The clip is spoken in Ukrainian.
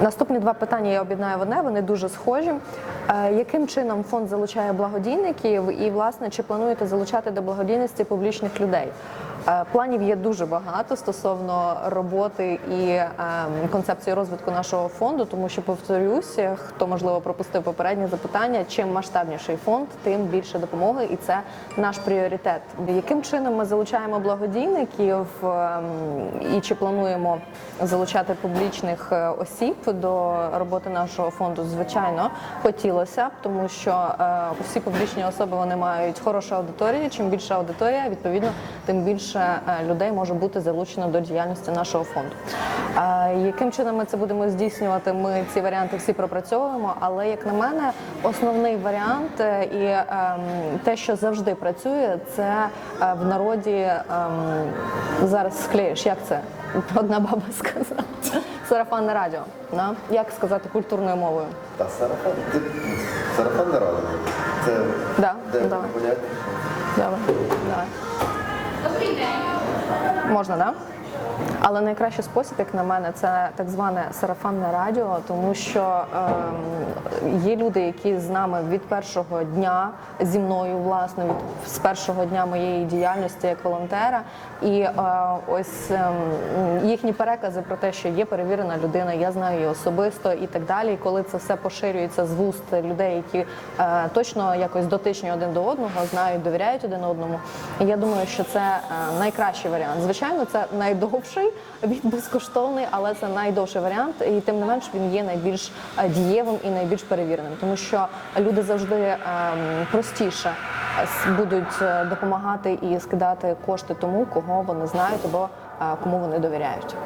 Наступні два питання я об'єднаю в одне, вони дуже схожі. Е, Яким чином фонд залучає благодійників і, власне, чи плануєте залучати до благодійності публічних людей? Е, Планів є дуже багато стосовно роботи і ем, концепції розвитку нашого фонду, тому що повторюся, хто можливо пропустив попереднє запитання, чим масштабніший фонд, тим більше допомоги, і це наш пріоритет. Яким чином ми залучаємо благодійників ем, і чи плануємо залучати публічних е, осіб до роботи нашого фонду? Звичайно, хотілося тому що е, всі публічні особи вони мають хорошу аудиторію. Чим більша аудиторія, відповідно, тим більше е, людей може бути залучено до діяльності нашого фонду. Е, Яким чином ми це будемо здійснювати? Ми ці варіанти всі пропрацьовуємо, але як на мене, основний варіант і ем, те, що завжди працює, це в народі ем, зараз склеїш. Як це? Одна баба сказала. Сарафанне радіо. Да? Як сказати культурною мовою? Та сарафан, Сарафанне радіо. Це Да, де да. поняття? Давай. Давай. Можна, так? Да? Але найкращий спосіб, як на мене, це так зване сарафанне радіо, тому що ем, є люди, які з нами від першого дня зі мною, власне, від з першого дня моєї діяльності як волонтера, і е, ось ем, їхні перекази про те, що є перевірена людина, я знаю її особисто і так далі. І коли це все поширюється з вуст людей, які е, точно якось дотичні один до одного, знають, довіряють один одному. І я думаю, що це е, найкращий варіант. Звичайно, це найдовший. Він безкоштовний, але це найдовший варіант, і тим не менш він є найбільш е, дієвим і найбільш перевіреним, тому що люди завжди ем, простіше е, будуть е, допомагати і скидати кошти тому, кого вони знають або е, кому вони довіряють.